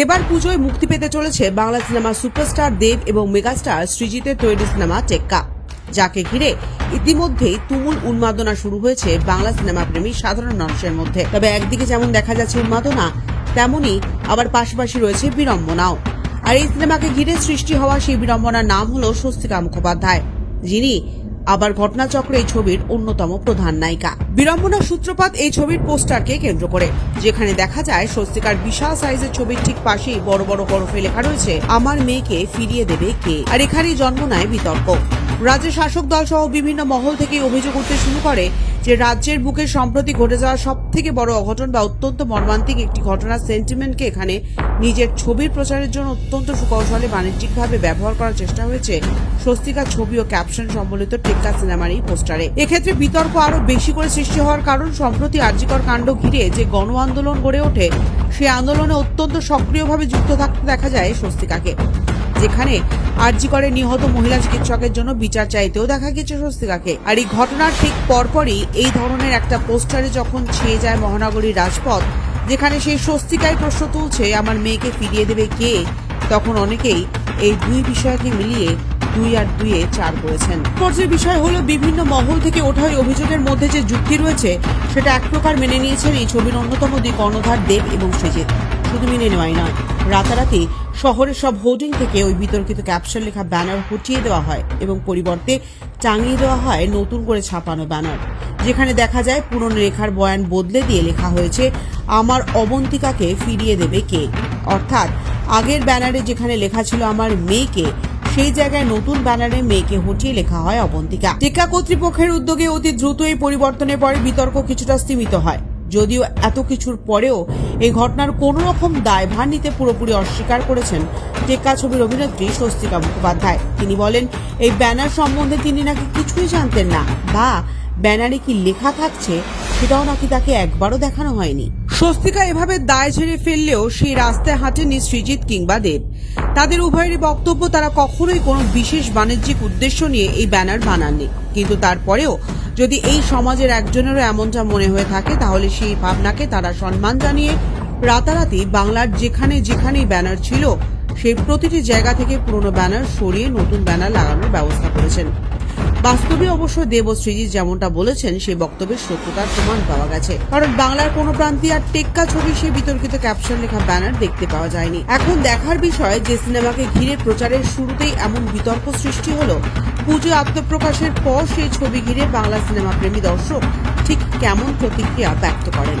এবার পুজোয় মুক্তি পেতে চলেছে বাংলা সিনেমার সুপারস্টার দেব এবং মেগাস্টার সৃজিতের তৈরি সিনেমা টেক্কা। যাকে ঘিরে ইতিমধ্যেই তুমুল উন্মাদনা শুরু হয়েছে বাংলা সিনেমা প্রেমী সাধারণ মানুষের মধ্যে। তবে একদিকে যেমন দেখা যাচ্ছে উন্মাদনা, তেমনি আবার পাশাপাশি রয়েছে বিড়ম্বনাও। আর এই সিনেমাকে ঘিরে সৃষ্টি হওয়া সেই বিড়ম্বনার নাম হল স্বস্তিকা মুখোপাধ্যায়, যিনি আবার ঘটনাচক্র এই ছবির অন্যতম প্রধান নায়িকা। বিড়ম্বনার সূত্রপাত এই ছবির পোস্টারকে কেন্দ্র করে। যেখানে দেখা যায়, স্বস্তিকার বিশাল সাইজের ছবির ঠিক পাশেই বড় বড় বরফে লেখা রয়েছে, আমার মেয়েকে ফিরিয়ে দেবে কে? আর এখানেই জন্ম নেয় বিতর্ক। রাজ্যের শাসক দল সহ বিভিন্ন মহল থেকে অভিযোগ উঠতে শুরু করে যে রাজ্যের বুকে সম্প্রতি ঘটে যাওয়া সব থেকে বড় অঘটন বা অত্যন্ত মর্মান্তিক একটি ঘটনার সেন্টিমেন্টকে এখানে নিজের ছবির প্রচারের জন্য অত্যন্ত সুকৌশলে বাণিজ্যিকভাবে ব্যবহার করার চেষ্টা হয়েছে। স্বস্তিকা ছবি ও ক্যাপশন সম্বলিত টেক্কা সিনেমার এই পোস্টারে। এক্ষেত্রে বিতর্ক আরও বেশি করে সৃষ্টি হওয়ার কারণ, সম্প্রতি আর্যিকর কাণ্ড ঘিরে যে গণ আন্দোলন গড়ে ওঠে সেই আন্দোলনে অত্যন্ত সক্রিয়ভাবে যুক্ত থাকতে দেখা যায় স্বস্তিকাকে। যেখানে আরজি করে নিহত মহিলা চিকিৎসকের জন্য বিচার চাইতেও দেখা গেছে স্বস্তিকাকে। আর এই ঘটনার ঠিক পরপরই এই ধরনের একটা পোস্টারে যখন ছেয়ে যায় মহানগরীর রাজপথ, যেখানে সেই স্বস্তিকায় প্রশ্ন তুলছে, আমার মেয়েকে ফিরিয়ে দেবে কে? তখন অনেকেই এই দুই বিষয়কে মিলিয়ে দুই আর দুইয়ে চার করেছেন। পর্যায়ের বিষয় হলো, বিভিন্ন মহল থেকে ওঠা ওই অভিযোগের মধ্যে যে যুক্তি রয়েছে, সেটা এক প্রকার মেনে নিয়েছেন এই ছবির অন্যতম দুই কর্ণধার দেব এবং সৃজিত শুধু মেনে নেওয়াই নয়। রাতারাতি শহরের সব হোর্ডিং থেকে ওই বিতর্কিত ক্যাপশন লেখা ব্যানার হটিয়ে দেওয়া হয় এবং পরিবর্তে টাঙিয়ে দেওয়া হয় নতুন করে ছাপানো ব্যানার। যেখানে দেখা যায় পুরনো লেখার বয়ান বদলে দিয়ে লেখা হয়েছে, আমার অবন্তিকাকে ফিরিয়ে দেবে কে? অর্থাৎ আগের ব্যানারে যেখানে লেখা ছিল আমার মেয়েকে সেই জায়গায় নতুন ব্যানারে মেয়েকে হটিয়ে লেখা হয় অবন্তিকা। টিকা কর্তৃপক্ষের উদ্যোগে অতি দ্রুত এই পরিবর্তনের পরে বিতর্ক কিছুটা স্তীমিত হয়। যদিও এত কিছুর পরেও এই ঘটনার কোনো রকম দায়ভার নিতে পুরোপুরি অস্বীকার করেছেন টেক্কা ছবির অভিনেত্রী স্বস্তিকা মুখোপাধ্যায়। তিনি বলেন, এই ব্যানার সম্বন্ধে তিনি নাকি কিছুই জানতেন না, বা ব্যানারে কি লেখা থাকছে সেটাও নাকি তাকে একবারও দেখানো হয়নি। স্বস্তিকা এভাবে দায় ঝেড়ে ফেললেও সেই রাস্তায় হাঁটেনি সৃজিত কিংবা দেব। তাদের উভয়েরই বক্তব্য তারা কখনোই কোনো বিশেষ বাণিজ্যিক উদ্দেশ্য নিয়ে এই ব্যানার বানাননি। কিন্তু তারপরেও যদি এই সমাজের একজনেরও এমনটা মনে হয়ে থাকে, তাহলে সেই ভাবনাকে তারা সম্মান জানিয়ে রাতারাতি বাংলার যেখানে যেখানেই ব্যানার ছিল, সেই প্রতিটি জায়গা থেকে পুরনো ব্যানার সরিয়ে নতুন ব্যানার লাগানোর ব্যবস্থা করেছেন। বাস্তবে অবশ্য দেব সৃজিত যেমনটা বলেছেন, সেই বক্তব্যের সত্যতার প্রমাণ পাওয়া গেছে। কারণ বাংলার কোনো প্রান্তি আর টেক্কা ছবি সেই বিতর্কিত ক্যাপশন লেখা ব্যানার দেখতে পাওয়া যায়নি। এখন দেখার বিষয়, যে সিনেমাকে ঘিরে প্রচারের শুরুতেই এমন বিতর্ক সৃষ্টি হলো, পুজো আত্মপ্রকাশের পর সেই ছবি ঘিরে বাংলা সিনেমা প্রেমী দর্শক ঠিক কেমন প্রতিক্রিয়া ব্যক্ত করেন।